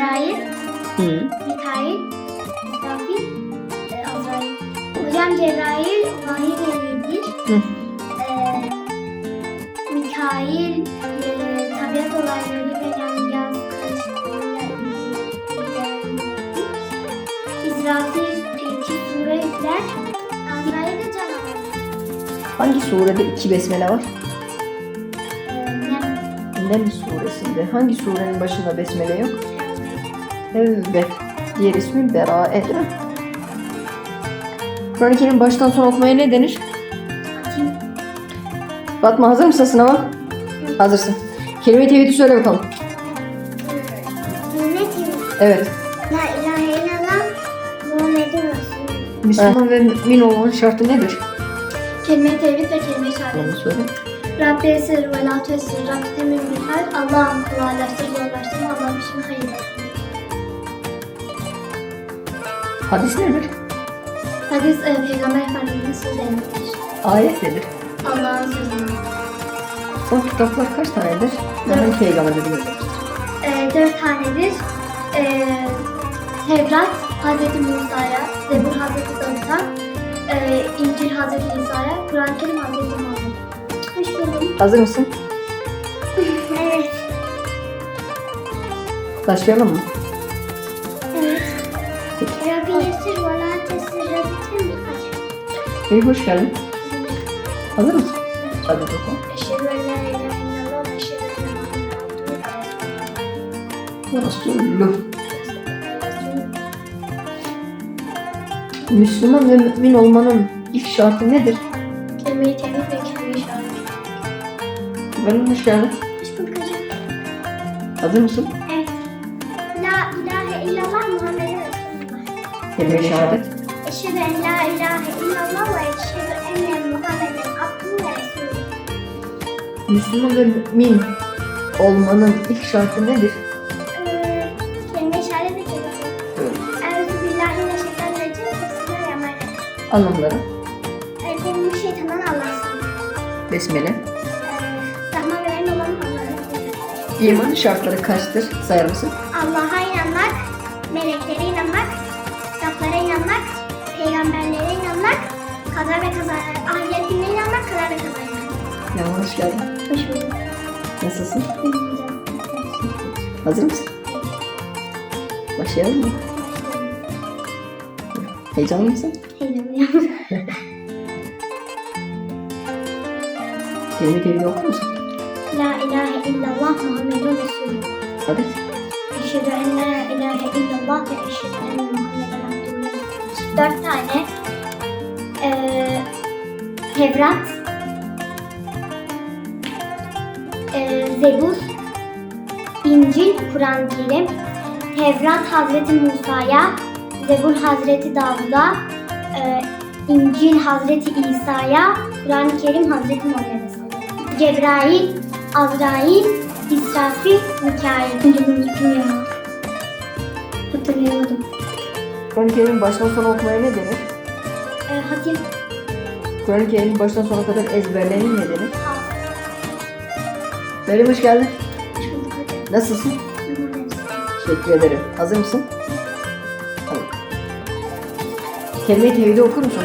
Cebrail, Hı. Mikail, İsrafil, e, Azrail. Hocam Cebrail vahiy velidir. Hı. E, Mikail e, tabiat olayları ve yani yaz, kış, İsrafil iki sure üfler. Azrail de canavar. Hangi surede iki besmele var? Nem, Nem suresinde. Hangi surenin başında besmele yok? Tevbe. Diğer ismi Berae? Kur'an-ı Kerim baştan sona okumaya ne denir? Fatma hazır mısın sınava? Hazırsın. Kelime-i tevhidi söyle bakalım. Evet. La ilahe illallah Muhammedun Resulullah. Müslüman ve mümin olmanın şartı nedir? Kelime-i tevhid ve kelime-i şehadet. Onu söyle. Rabbi esir ve la tesir. Rabbi temin bil hal. Allah'ım kolaylaştır, zorlaştırma. Allah'ım işimi hayır. Hadis nedir? Hadis e, Peygamber Efendimiz'in sözleridir. Ayet nedir? Allah'ın sözü. Son kitaplar kaç tanedir? Neden peygamber dedim? E, dört tanedir. E, Tevrat Hazreti Musa'ya, Zebur Hazreti Davut'a, e, İncil Hazreti İsa'ya, Kur'an-ı Kerim Hazreti Muhammed'e. Hoş buldum. Hazır mısın? Evet. Başlayalım mı? Evet. Peki. Rabbi temin hal. İyi hoş geldin. Hazır mısın? Hadi bakalım. Resulullah. Müslüman ve mümin olmanın ilk şartı nedir? Kelime-i tevhid ve kelime-i şehadet. Ben hoş geldin. Hoş bulduk hocam. Hazır mısın? Kelime-i şehadet. Eşhedü en la ilahe illallah ve eşhedü enne Muhammeden abdühü ve resulüh. Müslüman ve mümin olmanın ilk şartı nedir? Ee, Kelime-i şehadet ve kelime-i tevhid. Euzu billahi mineşşeytanirracim. Bismillahirrahmanirrahim. Anlamları. Ee, Benim bu şeytandan Allah'sın. Besmele. Ee, Rahman ve Rahim olan Allah'ın İmanın şartları kaçtır? Sayar mısın? Allah'a inanmak, meleklere inanmak, kaza ve kaza, ahiret gününe inanmak, kaza ve kaza. Ya hoş geldin. Hoş bulduk. Nasılsın? Hazır mısın? Başlayalım mı? Heyecanlı mısın? Heyecanlıyım. Kelime-i tevhidi okur musun? La ilahe illallah Muhammedun Resulullah. Hadi. Eşhedü en la ilahe illallah ve eşhedü enne Muhammeden resulüh. Dört tane Tevrat, eee Zebur, İncil, Kur'an-ı Kerim, Tevrat Hazreti Musa'ya, Zebur Hazreti Davud'a, eee, İncil Hazreti İsa'ya, Kur'an-ı Kerim Hazreti Muhammed'e sallallahu. Cebrail, Azrail, İsrafil, Mikail. Hatırlayamadım. Kur'an-ı Kerim'in baştan sona okumaya ne denir? Hatim. Kur'an-ı Kerim'in baştan sona kadar ezberlerini ne denir? Meryem hoş geldin. Hoş bulduk hocam. Nasılsın? Teşekkür ederim. Hazır mısın? Hadi. Kelime-i tevhidi okur musun?